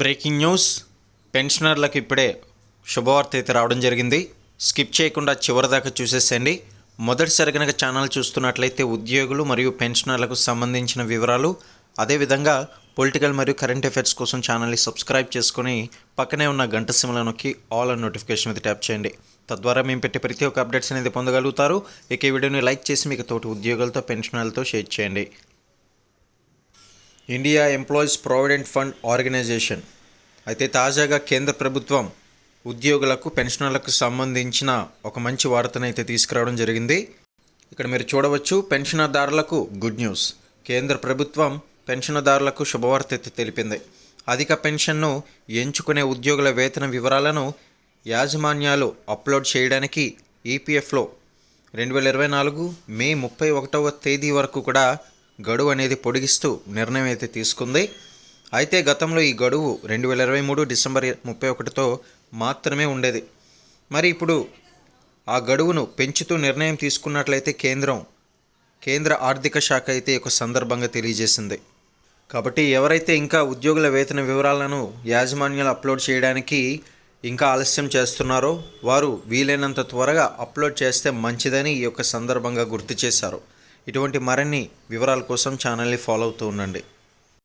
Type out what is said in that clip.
Breaking news. పెన్షనర్లకు ఇప్పుడే శుభవార్త అయితే రావడం జరిగింది. స్కిప్ చేయకుండా చివరి దాకా చూసేసేయండి. మొదటిసారి కనుక ఛానల్ చూస్తున్నట్లయితే ఉద్యోగులు మరియు పెన్షనర్లకు సంబంధించిన వివరాలు అదేవిధంగా పొలిటికల్ మరియు కరెంట్ అఫైర్స్ కోసం ఛానల్ని సబ్స్క్రైబ్ చేసుకుని పక్కనే ఉన్న గంట సిమ్లో నొక్కి ఆల్ అండ్ నోటిఫికేషన్ మీద ట్యాప్ చేయండి. తద్వారా మేము పెట్టే ప్రతి ఒక్క అప్డేట్స్ అనేది పొందగలుగుతారు. ఇక ఈ వీడియోని లైక్ చేసి మీకు తోటి ఉద్యోగులతో పెన్షనర్లతో షేర్ చేయండి. India employees provident fund organisation అయితే తాజాగా కేంద్ర ప్రభుత్వం ఉద్యోగులకు పెన్షనర్లకు సంబంధించిన ఒక మంచి వార్తను అయితే తీసుకురావడం జరిగింది. ఇక్కడ మీరు చూడవచ్చు పెన్షనర్దారులకు గుడ్ న్యూస్. కేంద్ర ప్రభుత్వం పెన్షనర్దారులకు శుభవార్త అయితే తెలిపింది. అధిక పెన్షన్ను ఎంచుకునే ఉద్యోగుల వేతన వివరాలను యాజమాన్యాలు అప్లోడ్ చేయడానికి ఈపీఎఫ్లో రెండు వేల ఇరవై నాలుగు మే ముప్పై ఒకటవ తేదీ వరకు కూడా గడువు అనేది పొడిగిస్తూ నిర్ణయం అయితే తీసుకుంది. అయితే గతంలో ఈ గడువు రెండు వేల ఇరవై మూడు డిసెంబర్ ముప్పై ఒకటితో మాత్రమే ఉండేది. మరి ఇప్పుడు ఆ గడువును పెంచుతూ నిర్ణయం తీసుకున్నట్లయితే కేంద్రం కేంద్ర ఆర్థిక శాఖ అయితే ఒక సందర్భంగా తెలియజేసింది. కాబట్టి ఎవరైతే ఇంకా ఉద్యోగుల వేతన వివరాలను యాజమాన్యాలు అప్లోడ్ చేయడానికి ఇంకా ఆలస్యం చేస్తున్నారో వారు వీలైనంత త్వరగా అప్లోడ్ చేస్తే మంచిదని ఈ యొక్క సందర్భంగా గుర్తు చేశారు. ఇటువంటి మరిన్ని వివరాల కోసం ఛానల్ని ఫాలో అవుతూ ఉండండి.